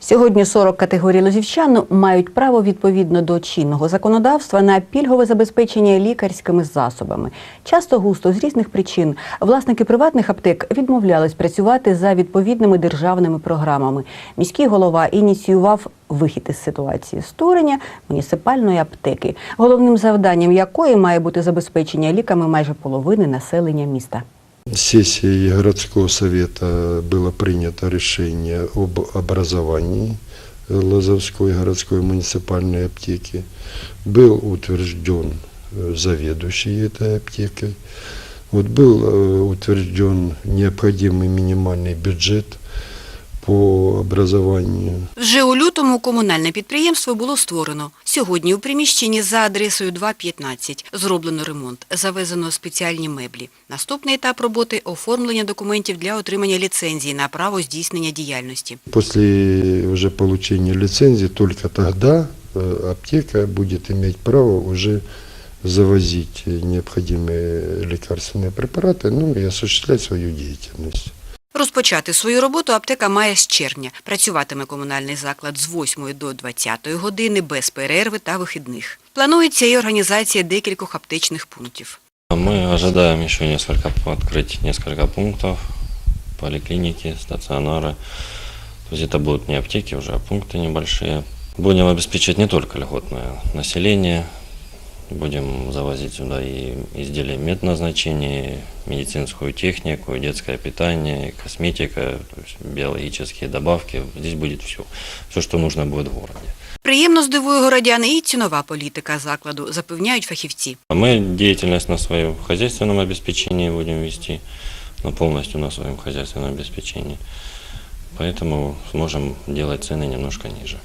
Сьогодні 40 категорій лозівчан мають право відповідно до чинного законодавства на пільгове забезпечення лікарськими засобами. Часто густо з різних причин власники приватних аптек відмовлялись працювати за відповідними державними програмами. Міський голова ініціював вихід із ситуації створення муніципальної аптеки, головним завданням якої має бути забезпечення ліками майже половини населення міста. Сессией городского совета было принято решение об образовании Лозовской городской муниципальной аптеки. Был утвержден э, заведующий этой аптекой. Вот был э, утвержден необходимый минимальный бюджет по образованию. Вже у лютому комунальне підприємство було створено. Сьогодні у приміщенні за адресою 2.15 зроблено ремонт, завезено спеціальні меблі. Наступний етап роботи – оформлення документів для отримання ліцензії на право здійснення діяльності. После уже получения лицензии только тогда э, аптека будет иметь право уже завозить необходимые лекарственные препараты, ну и осуществлять свою деятельность. Розпочати свою роботу аптека має з червня. Працюватиме комунальний заклад з 8 до 20 години без перерви та вихідних. Планується і організація декількох аптечних пунктів. Мы ожидаем еще несколько открыть несколько пунктов, поликлиники, стационары. То есть это будут не аптеки уже, а пункты небольшие. Будем обеспечивать не только льготное население, будем завозить сюда и изделия медназначения, медицинскую технику, детское питание, косметика, то есть биологические добавки. Здесь будет все. Все, что нужно будет в городе. Приємно здивує городян і цінова політика закладу, запевняють фахівці. А Мы деятельность на своем хозяйственном обеспечении будем вести, но полностью на своем хозяйственном обеспечении. Поэтому сможем делать цены немножко ниже.